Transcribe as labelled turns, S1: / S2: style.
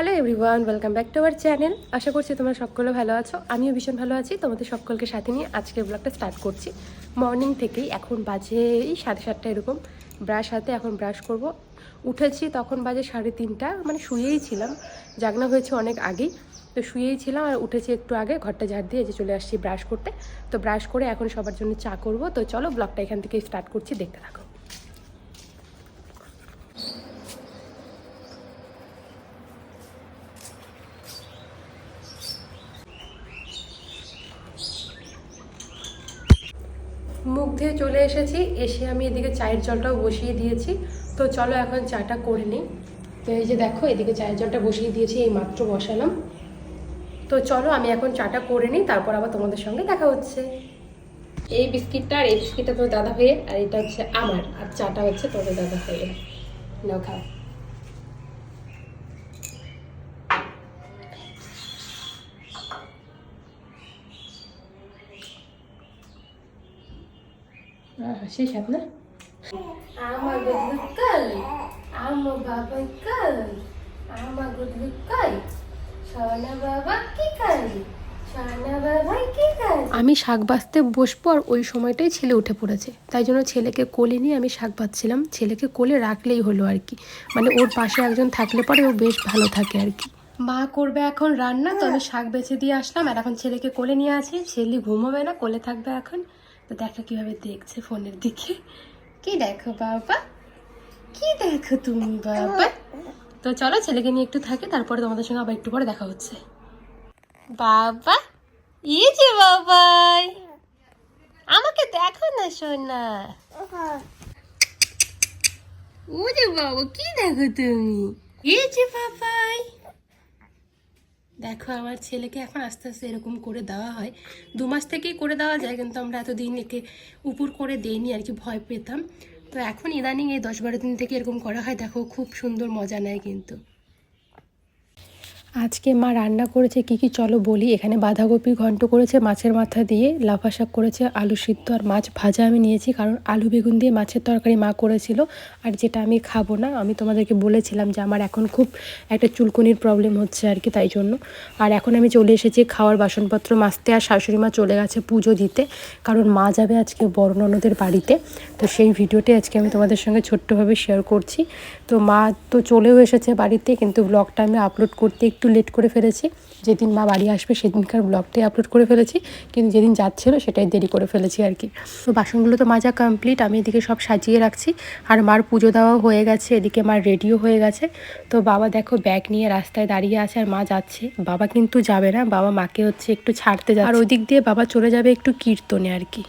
S1: Hello everyone welcome back to our channel আশা করছি তোমরা সকলে ভালো আছো। আমিও ভীষণ ভালো আছি। তোমাদের সকলকে সাথে নিয়ে আজকের ব্লগটা স্টার্ট করছি। মর্নিং থেকেই এখন বাজে সাড়ে সাতটা এরকম। ব্রাশ হাতে এখন ব্রাশ করব। উঠেছি তখন বাজে সাড়ে তিনটা। মানে শুয়েই ছিলাম। জাগনা হয়েছে অনেক আগেই। তো শুয়েই ছিলাম আর উঠেছি একটু আগে। ঘরটা ঝাড় দিয়ে যে চলে আসছি ব্রাশ করতে। তো ব্রাশ করে এখন সবার জন্য চা করব। তো চলো ব্লগটা এখান থেকে স্টার্ট করছি। দেখতে থাকো। মুখ ধুয়ে চলে এসেছি। এসে আমি এদিকে চায়ের জলটাও বসিয়ে দিয়েছি। তো চলো এখন চাটা করে নিই। তো এই যে দেখো, এদিকে চায়ের জলটা বসিয়ে দিয়েছি, এই মাত্র বসালাম। তো চলো আমি এখন চাটা করে নিই, তারপর আবার তোমাদের সঙ্গে দেখা হচ্ছে। এই বিস্কিটটা আর এই বিস্কিটটা তোমার দাদা ভাইয়ের আর এটা হচ্ছে আমার, আর চাটা হচ্ছে তোমাদের দাদা ভাইয়ের নাও খাও। শেষ আপনার আমার আমার বাবা কাল আমার সোনা বাবা কি কাল সোনা বাবা কি কাল? আমি শাক বাঁচতে বসবো আর ওই সময়টাই ছেলে উঠে পড়েছে। তাই জন্য ছেলেকে কোলে নিয়ে আমি শাক বাঁচছিলাম। ছেলেকে কোলে রাখলেই হলো আর কি। মানে ওর পাশে একজন থাকলে পরে ও বেশ ভালো থাকে আর কি। মা করবে এখন রান্না তো আমি শাক বেছে দিয়ে আসলাম। আর এখন ছেলেকে কোলে নিয়ে আছি। ছেলে ঘুমোবে না কোলে থাকবে এখন। তো দেখো কীভাবে দেখছে ফোনের দিকে। কি দেখো বাবা? কি দেখো তুমি বাবা? তো চলো ছেলেকে নিয়ে একটু থাকে তারপরে তোমাদের সঙ্গে আবার একটু পরে দেখা হচ্ছে। বাবা? ই যে বাবাই। আমাকে দেখো না সোনা। ও যে বাবা কি দেখো তুমি? এই যে বাবাই। দেখো, আমার ছেলেকে এখন আস্তে আস্তে এরকম করে দেওয়া হয়। দু মাস থেকেই করে দেওয়া যায়, কিন্তু আমরা এতদিন একে উপর করে দেইনি, আর কি ভয় পেতাম। তো এখন ইদানিং এই দশ বারো দিন থেকে এরকম করা হয়, দেখো, খুব সুন্দর মজা নেয় কিন্তু। আজকে মা রান্না করেছে, কি কি চলো বলি। এখানে বাঁধাকপি ঘন্ট করেছে, মাছের মাথা দিয়ে লাফা শাক করেছে, আলু সিদ্ধ আর মাছ ভাজা আমি নিয়েছি, কারণ আলু বেগুন দিয়ে মাছের তরকারি মা করেছিল। আর যেটা আমি খাব না, আমি তোমাদেরকে বলেছিলাম যে আমার এখন খুব একটা চুলকুনির প্রবলেম হচ্ছে আর কি, তাই জন্য। আর এখন আমি চলে এসেছি খাওয়ার বাসনপত্র মাজতে, আর শাশুড়ি মা চলে গেছে পুজো দিতে, কারণ মা যাবে আজকে বড় ননদের বাড়িতে। তো সেই ভিডিওটি আজকে আমি তোমাদের সঙ্গে ছোট্টভাবে শেয়ার করছি। তো মা তো চলেও এসেছে বাড়িতে, কিন্তু ব্লগটা আমি আপলোড করতে একটু লেট করে ফেলেছি। যেদিন মা বাড়ি আসবে সেদিনকার ব্লগটাই আপলোড করে ফেলেছি। কিন্তু যেদিন যাচ্ছিল সেটাই দেরি করে ফেলেছি আর কি। তো বাসনগুলো তো মাজা কমপ্লিট আমি এদিকে সব সাজিয়ে রাখছি। আর মার পুজো দেওয়াও হয়ে গেছে, এদিকে মার রেডিও হয়ে গেছে। তো বাবা দেখো ব্যাগ নিয়ে রাস্তায় দাঁড়িয়ে আছে আর মা যাচ্ছে। বাবা কিন্তু যাবে না, বাবা মাকে হচ্ছে একটু ছাড়তে যাবে আর ওই দিক দিয়ে বাবা চলে যাবে একটু কীর্তনে আর কি।